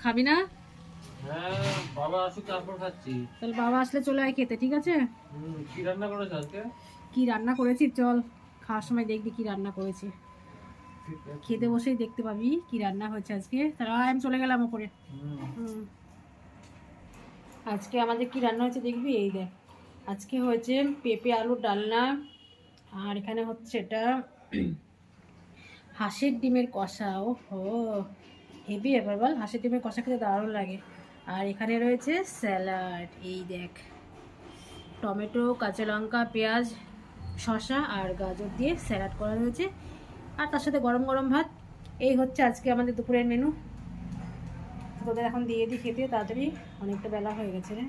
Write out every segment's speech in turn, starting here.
খাবি না? হ্যাঁ বাবা আসুক তারপর খাচ্ছি। তাহলে বাবা আসলে চলে আয় খেতে ঠিক আছে? কি রান্না করেছ আজকে? কি রান্না করেছি চল খাওয়ার সময় দেখবি কি রান্না করেছি। খেতে বসেই দেখতে পাবি কি রান্না হয়েছে আজকে। তারা আমি চলে গেলাম ওপরে। আজকে আমাদের কি রান্না হয়েছে দেখবি? এই দেখ। আজকে হয়েছে পেঁপে আলুর ডালনা আর এখানে হচ্ছে এটা হাঁসের ডিমের কষা ও হো হেভি ব্যাপার, বল? হাঁসের ডিমের কষা খেতে দারুণ লাগে। আর এখানে রয়েছে স্যালাড, এই দেখ। টমেটো, কাঁচা লঙ্কা, পেঁয়াজ, শসা আর গাজর দিয়ে স্যালাড করা রয়েছে। আর তার সাথে গরম গরম ভাত। এই হচ্ছে আজকে আমাদের দুপুরের মেনু। তোদের এখন দিয়ে দিই খেতে, তাড়াতাড়ি। অনেকটা বেলা হয়ে গেছে রে।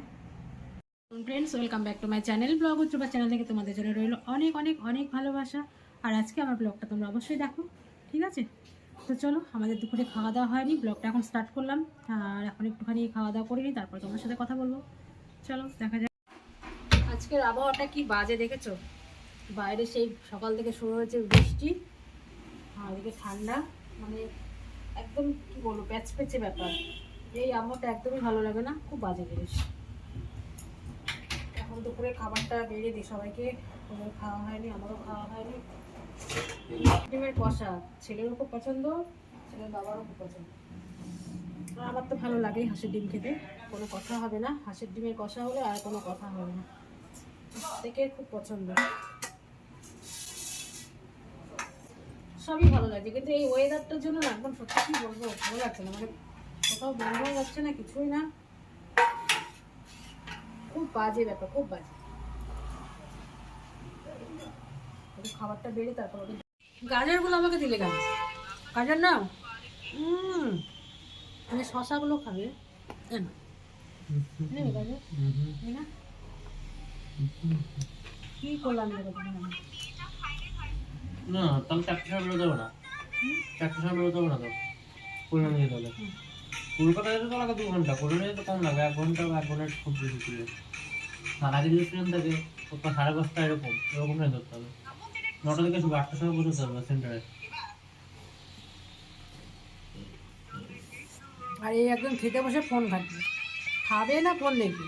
Friends welcome back to my channel blog উচ্চবা channel থেকে তোমাদের জন্য রইল অনেক অনেক অনেক ভালোবাসা। আর আজকে আমার ব্লগটা তোমরা অবশ্যই দেখো, ঠিক আছে? তো চলো, আমাদের দুপুরে খাওয়া দাওয়া হয়নি, ব্লগটা এখন স্টার্ট করলাম। আর এখন একটুখানি খাওয়া দাওয়া করে নিই, তারপর তোমার সাথে কথা বলব। চলো, দেখা যাক। আজকের আবহাওয়াটা কি বাজে দেখেছ? বাইরে সেই সকাল থেকে শুরু হয়েছে বৃষ্টি, আর এদিকে ঠান্ডা। মানে একদম কি বলব প্যাচ প্যাচে ব্যাপার। এই আবহাওয়াটা একদমই ভালো লাগে না, খুব বাজে জিনিস। এখন দুপুরে খাবারটা বেড়ে দিই সবাইকে। খাওয়া হয়নি, আমারও খাওয়া হয়নি। ডিমের কষা ছেলেরও খুব পছন্দ, ছেলের বাবারও খুব পছন্দ। আমার তো ভালো লাগেই হাঁসের ডিম খেতে, কোনো কথা হবে না। হাঁসের ডিমের কষা হলে আর কোনো কথা হবে না। থেকে খুব পছন্দ। সবই ভালো লাগছে, কিন্তু এই ওয়েদারটার জন্য না একদম সত্যি কি বলব, ভালো লাগছে না। মানে কোথাও বেরোনো যাচ্ছে না, কিছুই না। খুব বাজে ব্যাপার, খুব বাজে একটু খাবারটা বেড়ে তারপর ওকে গাজরগুলো আমাকে দিলে কেন? গাজর হুম মানে শশাগুলো খাবে। না। কি করলাম? না তাহলে চারটে সময় বেরোতে হবে না চারটে সময় বেরোতে হবে না তো। কলকাতা যেতে তো লাগে দু ঘণ্টা যেতে কম লাগে এক ঘণ্টা বা এক ঘণ্টা খুব বেশি ছিল আর আগে যদি ট্রেন থাকে সাড়ে পাঁচটা এরকম এরকম ট্রেন ধরতে হবে। নটা থেকে শুধু আটটার সময় পৌঁছতে হবে সেন্টারে আর এই একদম খেতে বসে ফোন ঘাটবে খাবে না ফোন দেখবে?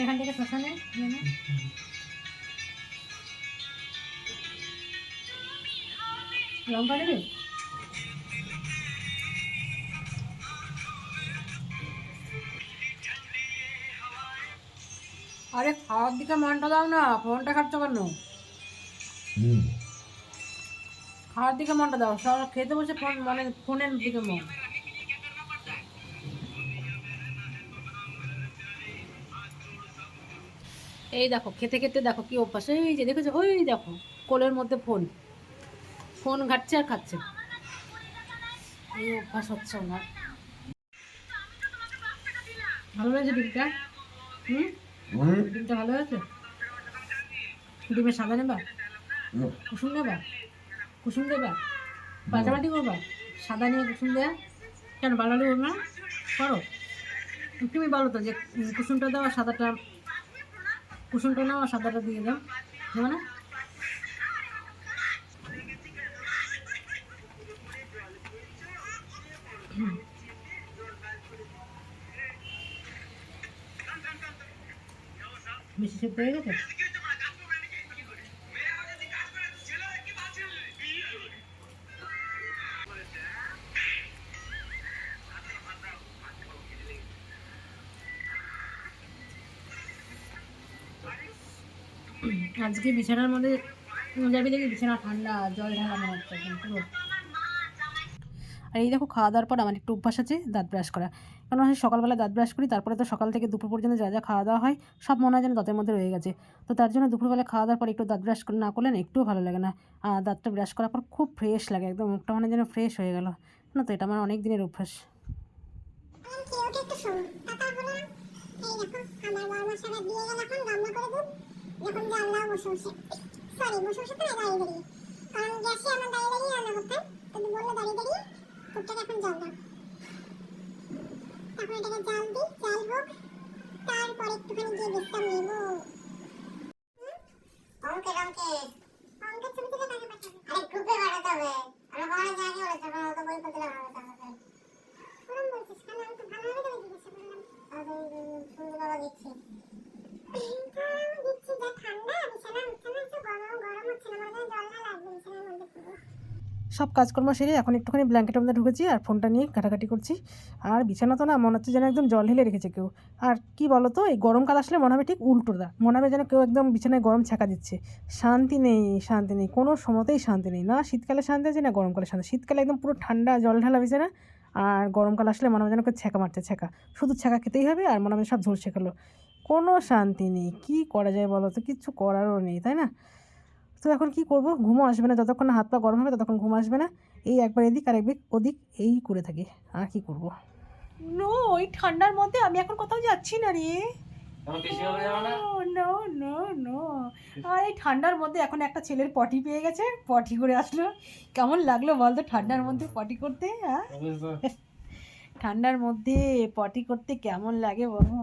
এখান থেকে শশা নে। লঙ্কা নেবে আরে খাওয়ার দিকে মনটা দাও না ফোনটা খাচ্ছ কেন? খাওয়ার দিকে মনটা দাও সব খেতে বসে ফোন মানে ফোনের দিকে মন। এই দেখো খেতে খেতে দেখো কি অভ্যাস এই যে দেখেছ ওই দেখো কোলের মধ্যে ফোন। ফোন ঘাটছে আর খাচ্ছে। এই অভ্যাস হচ্ছে ওনার ভালো হয়েছে ডিমটা হুম? ডিমটা ভালো হয়েছে? ডিমের সাদা নেবা? কুসুম নেবা? কুসুম দেবা? পাল্টাপাল্টি করবা? সাদা নিয়ে কুসুম দেয়া? কেন বাড়ালি করবে না? করো। তুমি বলো তো যে কুসুমটা দাও আর সাদাটা কুসুমটা নাও আর সাদাটা দিয়ে দাও। দেবো না? হুম। হয়ে গেছে? আজকে বিছানার মধ্যে যাবি দেখি বিছানা ঠান্ডা জল ঢালা মনে হচ্ছে পুরো। আর এই দেখো খাওয়া দাওয়ার পর আমার একটু অভ্যাস আছে দাঁত ব্রাশ করা। কারণ আমি সকালবেলা দাঁত ব্রাশ করি, তারপরে তো সকাল থেকে দুপুর পর্যন্ত যা যা খাওয়া দাওয়া হয়, সব মনে হয় যেন দাঁতের মধ্যে রয়ে গেছে। তো তার জন্য দুপুরবেলা খাওয়া দাওয়ার পর একটু দাঁত ব্রাশ না করলে না একটুও ভালো লাগে না। আর দাঁতটা ব্রাশ করার পর খুব ফ্রেশ লাগে, একদম মুখটা মানে যেন ফ্রেশ হয়ে গেল। না তো এটা আমার অনেক দিনের অভ্যাস। কারণ গ্যাসে আমার দাঁড়িয়ে দাঁড়িয়ে রান্না করতাম তো বলল দাঁড়িয়ে দাঁড়িয়ে। পুরটাকে এখন জাল দাও। এখন এটাকে জাল দিই জাল হোক তারপর একটুখানি গিয়ে বিশ্রাম নেব। অঙ্কের অঙ্কের অঙ্কের ছবি থেকে টাকা পাঠাবে আরে গ্রুপে পাঠাতে ভালো দিচ্ছি। সব কাজকর্ম সেরে এখন একটুখানি ব্ল্যাঙ্কেটের মধ্যে ঢুকেছি আর ফোনটা নিয়ে ঘাটাঘাটি করছি। আর বিছানা তো না, মনে হচ্ছে যেন একদম জল ঢেলে রেখেছে কেউ। আর কি বলো তো এই গরমকাল আসলে মনে হবে ঠিক উল্টোটা মনে হবে যেন কেউ একদম বিছানায় গরম ছ্যাঁকা দিচ্ছে। শান্তি নেই শান্তি নেই, কোনো সময়তেই শান্তি নেই। না শীতকালে শান্তি আছে, না গরমকালে শান্তি। শীতকালে একদম পুরো ঠান্ডা জল ঢালা বিছানা আর গরমকাল আসলে মনে হবে যেন কেউ ছ্যাঁকা মারছে, ছ্যাঁকা। শুধু ছ্যাঁকা খেতেই হবে আর মনে হবে সব ঝোল শেখালো। কোনো শান্তি নেই, কী করা যায় বলো তো কিচ্ছু করারও নেই, তাই না? তো এখন কি করব? ঘুমও আসবে না। যতক্ষণ না হাত পা গরম হবে ততক্ষণ ঘুম আসবে না। এই একবার এদিক আর একবার ওদিক এই করে থাকি। আর কি করব? নো ওই ঠান্ডার মধ্যে আমি এখন কোথাও যাচ্ছি না রে। আমার পিসি হবে নো? নো নো আর এই ঠান্ডার মধ্যে এখন একটা ছেলের পটি পেয়ে গেছে। পটি করে আসলো। কেমন লাগল বল তো ঠান্ডার মধ্যে পটি করতে হ্যাঁ? ঠান্ডার মধ্যে পটি করতে কেমন লাগে বলো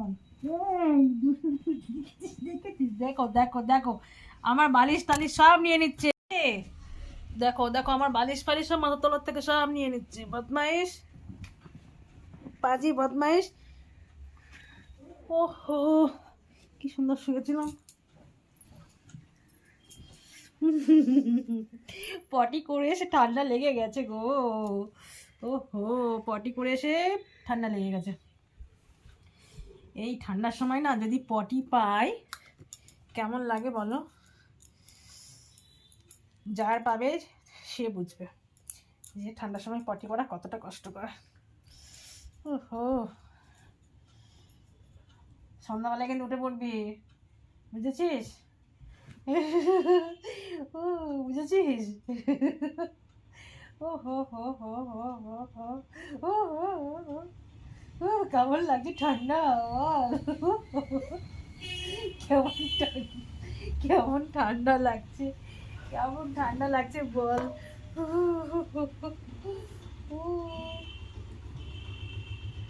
দেখেছিস? দেখো দেখো দেখো। আমার বালিশ টালিশ সব নিয়ে নিচ্ছে। দেখো দেখো, আমার বালিশ ফালিশ সব মাথার তলার থেকে সব নিয়ে নিচ্ছে। বদমাইশ। পাজি, বদমাইশ। ওহো, কি সুন্দর শুয়েছিলাম। পটি করে এসে ঠান্ডা লেগে গেছে গো। ওহো, পটি করে এসে ঠান্ডা লেগে গেছে। এই ঠান্ডার সময় না যদি পটি পাই, কেমন লাগে বলো? যার পাবে সে বুঝবে যে ঠান্ডার সময় পটি করা কতটা কষ্টকর ওহো সন্ধ্যাবেলায় কিন্তু উঠে পড়বি বুঝেছিস ও বুঝেছিস ও হো হো হো হো হো হো ও হো হো ও, কেমন লাগছে ঠান্ডা কেমন ঠান্ডা কেমন ঠান্ডা লাগছে কেমন ঠান্ডা লাগছে বল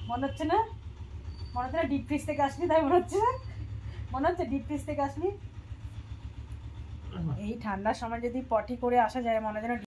মনে হচ্ছে না মনে হচ্ছে না ডিপ ফ্রিজ থেকে আসলি তাই মনে হচ্ছে না মনে হচ্ছে ডিপ ফ্রিজ থেকে আসলি এই ঠান্ডার সময় যদি পটি করে আসা যায় মনে হয় যেন